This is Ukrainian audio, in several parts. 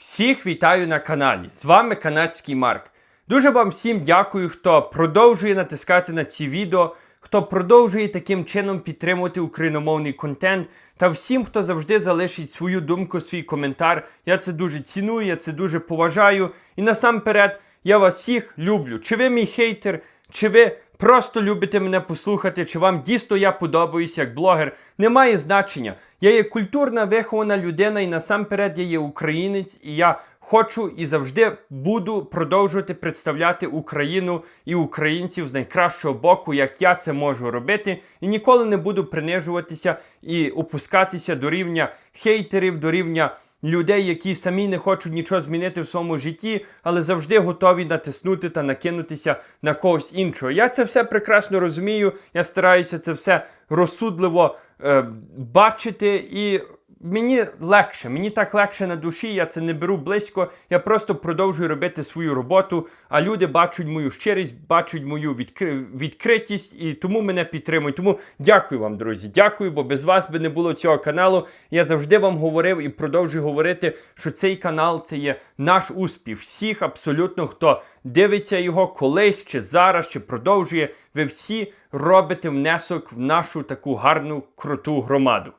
Всіх вітаю на каналі. З вами канадський Марк. Дуже вам всім дякую, хто продовжує натискати на ці відео, хто продовжує таким чином підтримувати україномовний контент, та всім, хто завжди залишить свою думку, свій коментар. Я це дуже ціную, я це дуже поважаю. І насамперед, я вас всіх люблю. Чи ви мій хейтер, чи ви просто любите мене послухати, чи вам дійсно я подобаюсь як блогер, не має значення. Я є культурна вихована людина, і насамперед я є українець, і я хочу і завжди буду продовжувати представляти Україну і українців з найкращого боку, як я це можу робити, і ніколи не буду принижуватися і опускатися до рівня хейтерів, до рівня людей, які самі не хочуть нічого змінити в своєму житті, але завжди готові натиснути та накинутися на когось іншого. Я це все прекрасно розумію. Я стараюся це все розсудливо е, бачити і. Мені легше, мені так легше на душі, я це не беру близько, я просто продовжую робити свою роботу, а люди бачать мою щирість, бачать мою відкри... відкритість і тому мене підтримують. Тому дякую вам, друзі. Дякую, бо без вас би не було цього каналу. Я завжди вам говорив і продовжую говорити, що цей канал це є наш успіх. Всіх абсолютно, хто дивиться його колись, чи зараз, чи продовжує. Ви всі робите внесок в нашу таку гарну круту громаду.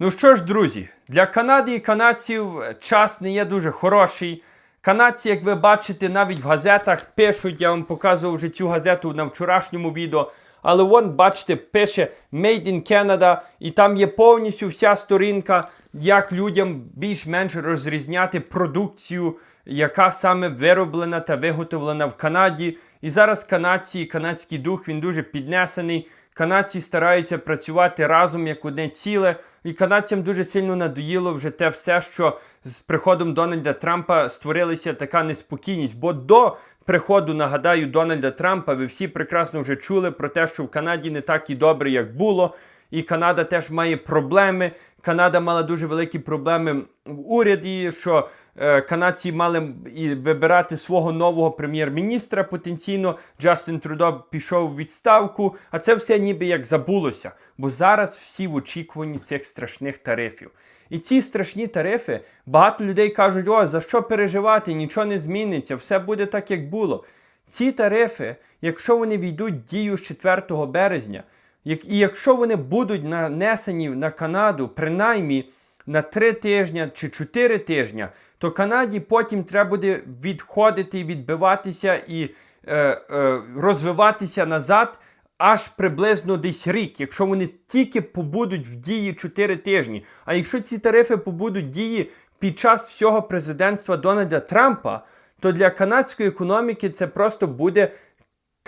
Ну що ж, друзі, для Канади і канадців час не є дуже хороший. Канадці, як ви бачите, навіть в газетах пишуть, я вам показував вже цю газету на вчорашньому відео. Але вон, бачите, пише Made in Canada, і там є повністю вся сторінка, як людям більш-менш розрізняти продукцію, яка саме вироблена та виготовлена в Канаді. І зараз канадці, канадський дух він дуже піднесений. Канадці стараються працювати разом як одне ціле. І канадцям дуже сильно надоїло вже те все, що з приходом Дональда Трампа створилася така неспокійність. Бо до приходу, нагадаю, Дональда Трампа ви всі прекрасно вже чули про те, що в Канаді не так і добре, як було. І Канада теж має проблеми. Канада мала дуже великі проблеми в уряді, що е, канадці мали і вибирати свого нового прем'єр-міністра потенційно. Джастин Трудо пішов у відставку, а це все ніби як забулося. Бо зараз всі в очікуванні цих страшних тарифів. І ці страшні тарифи, багато людей кажуть, о, за що переживати, нічого не зміниться, все буде так, як було. Ці тарифи, якщо вони війдуть в дію з 4 березня, і якщо вони будуть нанесені на Канаду, принаймні на 3 тижні чи 4 тижні, то Канаді потім треба буде відходити відбиватися і е, е, розвиватися назад аж приблизно десь рік, якщо вони тільки побудуть в дії 4 тижні. А якщо ці тарифи побудуть дії під час всього президентства Дональда Трампа, то для канадської економіки це просто буде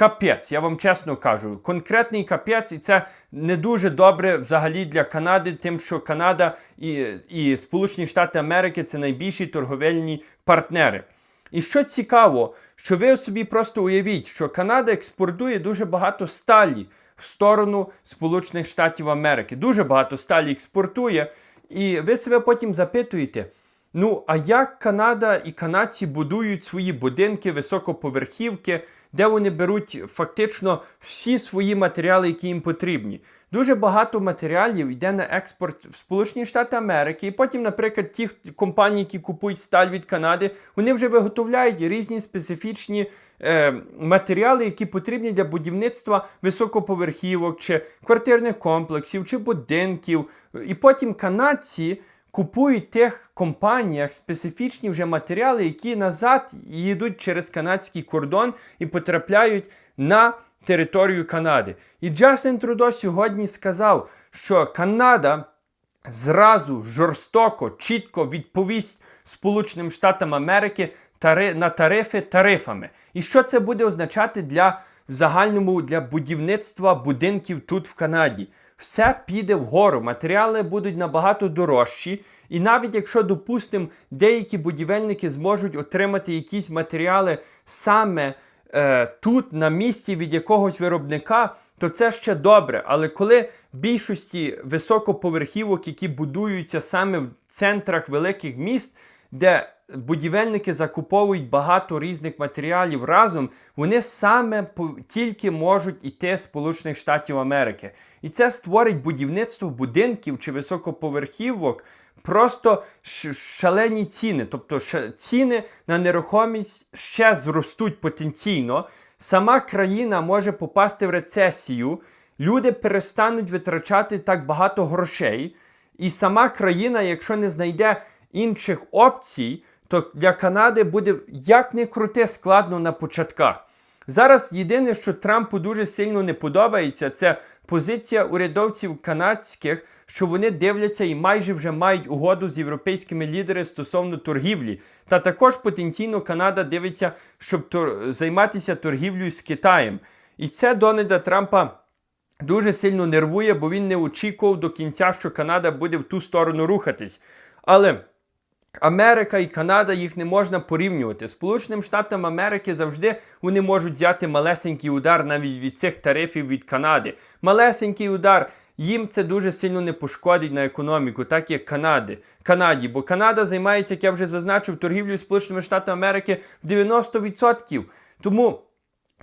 капець, я вам чесно кажу. Конкретний капець, і це не дуже добре взагалі для Канади, тим, що Канада і, і Сполучені Штати Америки це найбільші торговельні партнери. І що цікаво, що ви собі просто уявіть, що Канада експортує дуже багато сталі в сторону Сполучених Штатів Америки. Дуже багато сталі експортує. І ви себе потім запитуєте. Ну, а як Канада і канадці будують свої будинки, високоповерхівки, де вони беруть фактично всі свої матеріали, які їм потрібні? Дуже багато матеріалів йде на експорт в Сполучені Штати Америки. І потім, наприклад, ті компанії, які купують сталь від Канади, вони вже виготовляють різні специфічні е, матеріали, які потрібні для будівництва високоповерхівок, чи квартирних комплексів, чи будинків. І потім канадці купують тих компаніях специфічні вже матеріали, які назад їдуть через канадський кордон і потрапляють на територію Канади. І Джастин Трудо сьогодні сказав, що Канада зразу жорстоко, чітко відповість Сполученим Штатам Америки на тарифи тарифами. І що це буде означати для в загальному для будівництва будинків тут в Канаді? Все піде вгору, матеріали будуть набагато дорожчі. І навіть якщо, допустимо, деякі будівельники зможуть отримати якісь матеріали саме е, тут, на місці від якогось виробника, то це ще добре. Але коли більшості високоповерхівок, які будуються саме в центрах великих міст, де будівельники закуповують багато різних матеріалів разом, вони саме тільки можуть йти з Сполучених Штатів Америки. І це створить будівництво будинків чи високоповерхівок просто шалені ціни. Тобто ціни на нерухомість ще зростуть потенційно. Сама країна може попасти в рецесію, люди перестануть витрачати так багато грошей. І сама країна, якщо не знайде інших опцій, то для Канади буде як не крути складно на початках. Зараз єдине, що Трампу дуже сильно не подобається, це позиція урядовців канадських, що вони дивляться і майже вже мають угоду з європейськими лідерами стосовно торгівлі. Та також потенційно Канада дивиться, щоб тор- займатися торгівлею з Китаєм. І це Дональда Трампа дуже сильно нервує, бо він не очікував до кінця, що Канада буде в ту сторону рухатись. Але Америка і Канада їх не можна порівнювати. Сполученим Штатам Америки завжди вони можуть взяти малесенький удар навіть від цих тарифів від Канади. Малесенький удар. Їм це дуже сильно не пошкодить на економіку, так як Канади. Канаді. Бо Канада займається, як я вже зазначив, торгівлею Сполученими Штатами Америки в 90%. Тому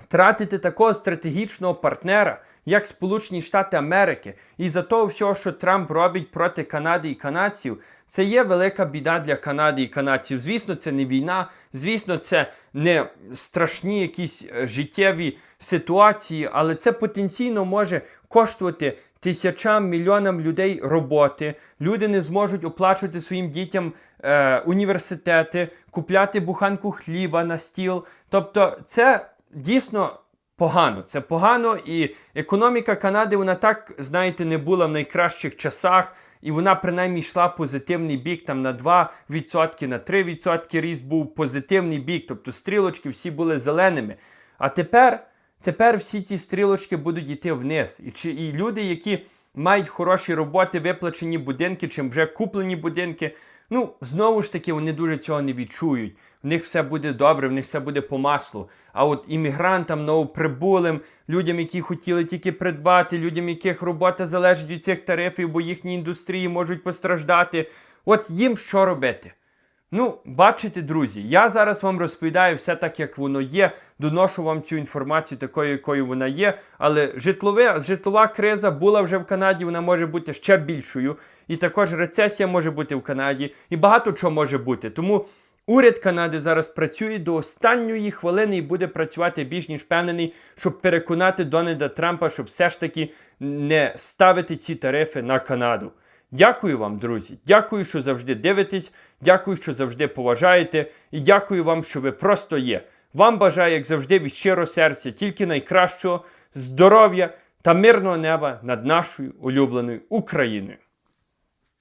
тратити такого стратегічного партнера, як Сполучені Штати Америки, і за того всього, що Трамп робить проти Канади і канадців, це є велика біда для Канади і канадців. Звісно, це не війна, звісно, це не страшні якісь е, життєві ситуації, але це потенційно може коштувати тисячам мільйонам людей роботи. Люди не зможуть оплачувати своїм дітям е, університети, купляти буханку хліба на стіл. Тобто, це дійсно погано. Це погано, і економіка Канади, вона так, знаєте, не була в найкращих часах. І вона принаймні йшла позитивний бік там на 2%, на 3% ріст був позитивний бік, тобто стрілочки всі були зеленими. А тепер, тепер всі ці стрілочки будуть йти вниз. І, чи, і люди, які мають хороші роботи, виплачені будинки, чим вже куплені будинки, ну, знову ж таки, вони дуже цього не відчують. В них все буде добре, в них все буде по маслу. А от іммігрантам, новоприбулим, людям, які хотіли тільки придбати, людям, яких робота залежить від цих тарифів, бо їхні індустрії можуть постраждати. От їм що робити? Ну, бачите, друзі, я зараз вам розповідаю все так, як воно є, доношу вам цю інформацію такою, якою вона є. Але житлове, житлова криза була вже в Канаді, вона може бути ще більшою. І також рецесія може бути в Канаді, і багато чого може бути. Тому уряд Канади зараз працює до останньої хвилини і буде працювати більш ніж впевнений, щоб переконати Дональда Трампа, щоб все ж таки не ставити ці тарифи на Канаду. Дякую вам, друзі. Дякую, що завжди дивитесь. Дякую, що завжди поважаєте. І дякую вам, що ви просто є. Вам бажаю, як завжди, від щиро серця, тільки найкращого, здоров'я та мирного неба над нашою улюбленою Україною.